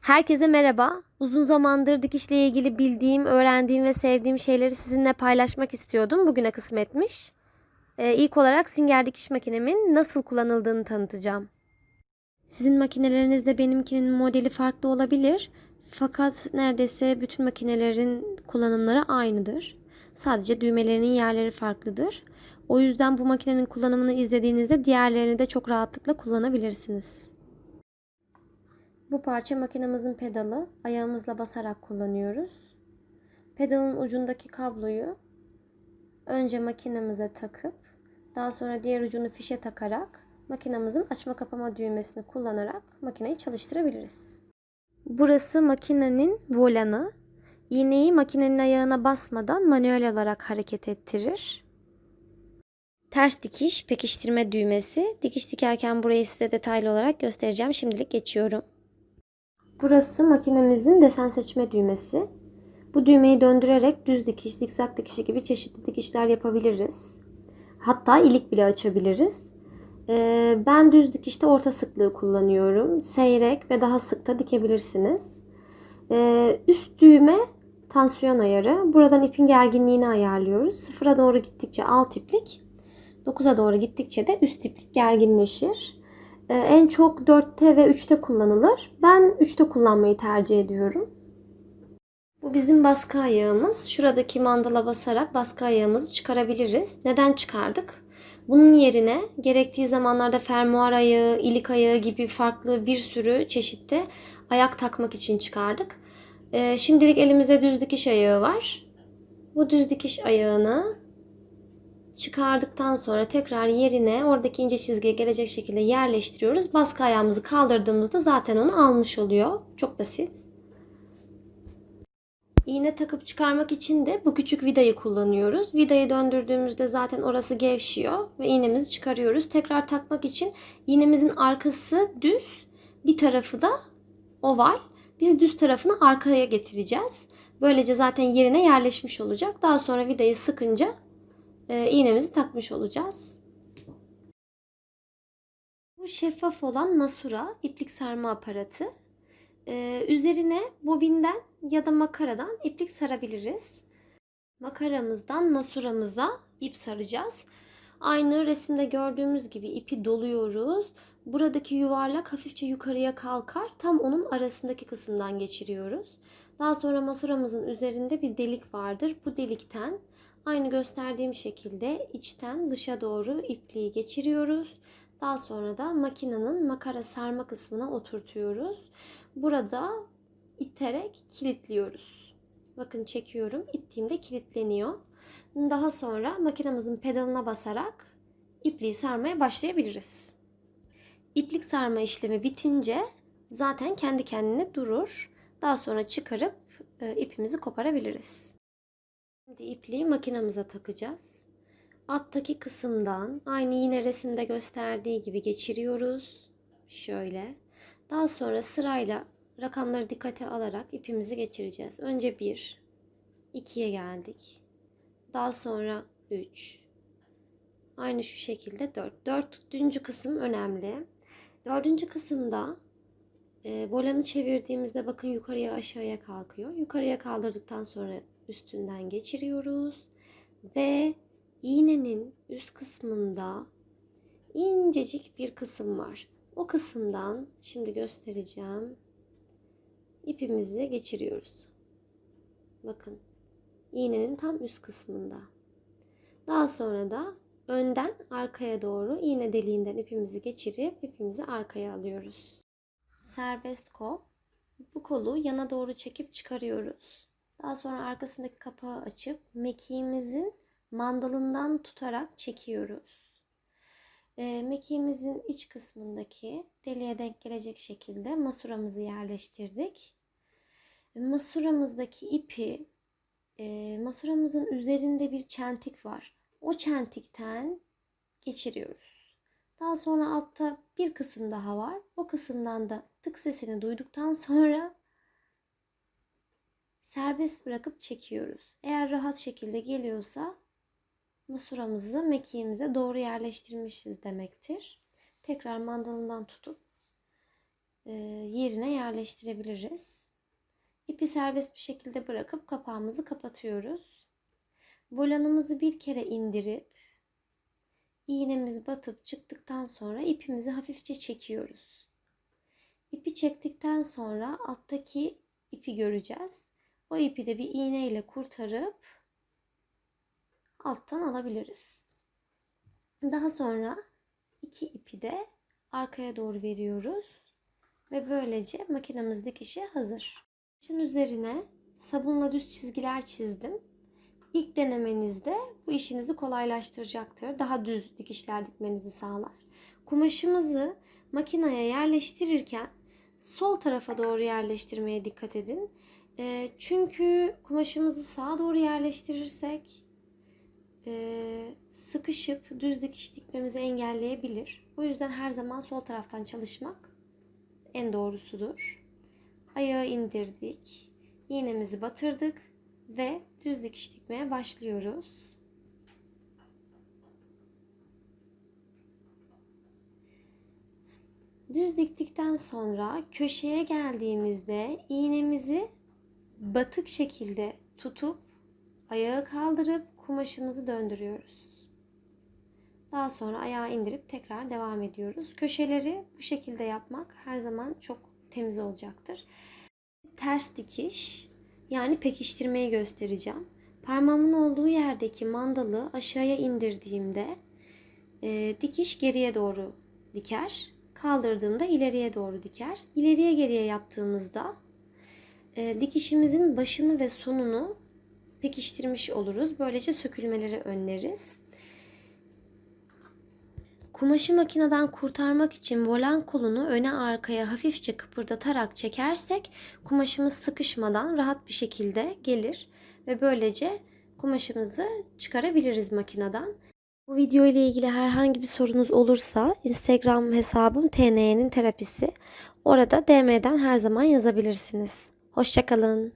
Herkese merhaba. Uzun zamandır dikişle ilgili bildiğim, öğrendiğim ve sevdiğim şeyleri sizinle paylaşmak istiyordum. Bugüne kısmetmiş. Ee, ilk olarak Singer dikiş makinemin nasıl kullanıldığını tanıtacağım. Sizin makinelerinizde benimkinin modeli farklı olabilir. Fakat neredeyse bütün makinelerin kullanımları aynıdır. Sadece düğmelerinin yerleri farklıdır. O yüzden bu makinenin kullanımını izlediğinizde diğerlerini de çok rahatlıkla kullanabilirsiniz. Bu parça makinemizin pedalı. Ayağımızla basarak kullanıyoruz. Pedalın ucundaki kabloyu önce makinemize takıp daha sonra diğer ucunu fişe takarak makinemizin açma kapama düğmesini kullanarak makineyi çalıştırabiliriz. Burası makinenin volanı. İğneyi makinenin ayağına basmadan manuel olarak hareket ettirir. Ters dikiş pekiştirme düğmesi. Dikiş dikerken burayı size detaylı olarak göstereceğim. Şimdilik geçiyorum. Burası makinemizin desen seçme düğmesi. Bu düğmeyi döndürerek düz dikiş, zikzak dikişi gibi çeşitli dikişler yapabiliriz. Hatta ilik bile açabiliriz. Ee, ben düz dikişte orta sıklığı kullanıyorum. Seyrek ve daha sık da dikebilirsiniz. Ee, üst düğme tansiyon ayarı. Buradan ipin gerginliğini ayarlıyoruz. Sıfıra doğru gittikçe alt iplik, 9'a doğru gittikçe de üst iplik gerginleşir. Ee, en çok 4'te ve 3'te kullanılır. Ben 3'te kullanmayı tercih ediyorum. Bu bizim baskı ayağımız. Şuradaki mandala basarak baskı ayağımızı çıkarabiliriz. Neden çıkardık? Bunun yerine gerektiği zamanlarda fermuar ayağı, ilik ayağı gibi farklı bir sürü çeşitte ayak takmak için çıkardık. Ee, şimdilik elimizde düz dikiş ayağı var. Bu düz dikiş ayağını çıkardıktan sonra tekrar yerine oradaki ince çizgiye gelecek şekilde yerleştiriyoruz. Baskı ayağımızı kaldırdığımızda zaten onu almış oluyor. Çok basit. İğne takıp çıkarmak için de bu küçük vidayı kullanıyoruz. Vidayı döndürdüğümüzde zaten orası gevşiyor ve iğnemizi çıkarıyoruz. Tekrar takmak için iğnemizin arkası düz, bir tarafı da oval. Biz düz tarafını arkaya getireceğiz. Böylece zaten yerine yerleşmiş olacak. Daha sonra vidayı sıkınca e, iğnemizi takmış olacağız. Bu şeffaf olan masura, iplik sarma aparatı. Ee, üzerine bobinden ya da makaradan iplik sarabiliriz. Makaramızdan masuramıza ip saracağız. Aynı resimde gördüğümüz gibi ipi doluyoruz. Buradaki yuvarlak hafifçe yukarıya kalkar. Tam onun arasındaki kısımdan geçiriyoruz. Daha sonra masuramızın üzerinde bir delik vardır. Bu delikten aynı gösterdiğim şekilde içten dışa doğru ipliği geçiriyoruz. Daha sonra da makinenin makara sarma kısmına oturtuyoruz. Burada iterek kilitliyoruz. Bakın çekiyorum. İttiğimde kilitleniyor. Daha sonra makinemizin pedalına basarak ipliği sarmaya başlayabiliriz. İplik sarma işlemi bitince zaten kendi kendine durur. Daha sonra çıkarıp e, ipimizi koparabiliriz. Şimdi ipliği makinemize takacağız. Alttaki kısımdan aynı yine resimde gösterdiği gibi geçiriyoruz. Şöyle. Daha sonra sırayla rakamları dikkate alarak ipimizi geçireceğiz. Önce 1, 2'ye geldik. Daha sonra 3. Aynı şu şekilde 4. 4. kısım önemli. 4. kısımda e, volanı çevirdiğimizde bakın yukarıya aşağıya kalkıyor. Yukarıya kaldırdıktan sonra üstünden geçiriyoruz. Ve iğnenin üst kısmında incecik bir kısım var. O kısımdan şimdi göstereceğim. İpimizi geçiriyoruz. Bakın. iğnenin tam üst kısmında. Daha sonra da önden arkaya doğru iğne deliğinden ipimizi geçirip ipimizi arkaya alıyoruz. Serbest kol. Bu kolu yana doğru çekip çıkarıyoruz. Daha sonra arkasındaki kapağı açıp mekiğimizin mandalından tutarak çekiyoruz e, mekiğimizin iç kısmındaki deliğe denk gelecek şekilde masuramızı yerleştirdik. Masuramızdaki ipi e, masuramızın üzerinde bir çentik var. O çentikten geçiriyoruz. Daha sonra altta bir kısım daha var. O kısımdan da tık sesini duyduktan sonra serbest bırakıp çekiyoruz. Eğer rahat şekilde geliyorsa masuramızı mekiğimize doğru yerleştirmişiz demektir. Tekrar mandalından tutup e, yerine yerleştirebiliriz. İpi serbest bir şekilde bırakıp kapağımızı kapatıyoruz. Volanımızı bir kere indirip iğnemiz batıp çıktıktan sonra ipimizi hafifçe çekiyoruz. İpi çektikten sonra alttaki ipi göreceğiz. O ipi de bir iğne ile kurtarıp alttan alabiliriz. Daha sonra iki ipi de arkaya doğru veriyoruz ve böylece makinamız dikişi hazır. Şimdi üzerine sabunla düz çizgiler çizdim. İlk denemenizde bu işinizi kolaylaştıracaktır. Daha düz dikişler dikmenizi sağlar. Kumaşımızı makineye yerleştirirken sol tarafa doğru yerleştirmeye dikkat edin. E, çünkü kumaşımızı sağa doğru yerleştirirsek e, sıkışıp düz dikiş dikmemizi engelleyebilir. O yüzden her zaman sol taraftan çalışmak en doğrusudur. Ayağı indirdik. iğnemizi batırdık ve düz dikiş dikmeye başlıyoruz. Düz diktikten sonra köşeye geldiğimizde iğnemizi batık şekilde tutup ayağı kaldırıp kumaşımızı döndürüyoruz. Daha sonra ayağı indirip tekrar devam ediyoruz. Köşeleri bu şekilde yapmak her zaman çok temiz olacaktır. Ters dikiş yani pekiştirmeyi göstereceğim. Parmağımın olduğu yerdeki mandalı aşağıya indirdiğimde e, dikiş geriye doğru diker. Kaldırdığımda ileriye doğru diker. İleriye geriye yaptığımızda e, dikişimizin başını ve sonunu pekiştirmiş oluruz. Böylece sökülmeleri önleriz. Kumaşı makineden kurtarmak için volan kolunu öne arkaya hafifçe kıpırdatarak çekersek kumaşımız sıkışmadan rahat bir şekilde gelir ve böylece kumaşımızı çıkarabiliriz makineden. Bu video ile ilgili herhangi bir sorunuz olursa Instagram hesabım TN'nin terapisi. Orada DM'den her zaman yazabilirsiniz. Hoşçakalın.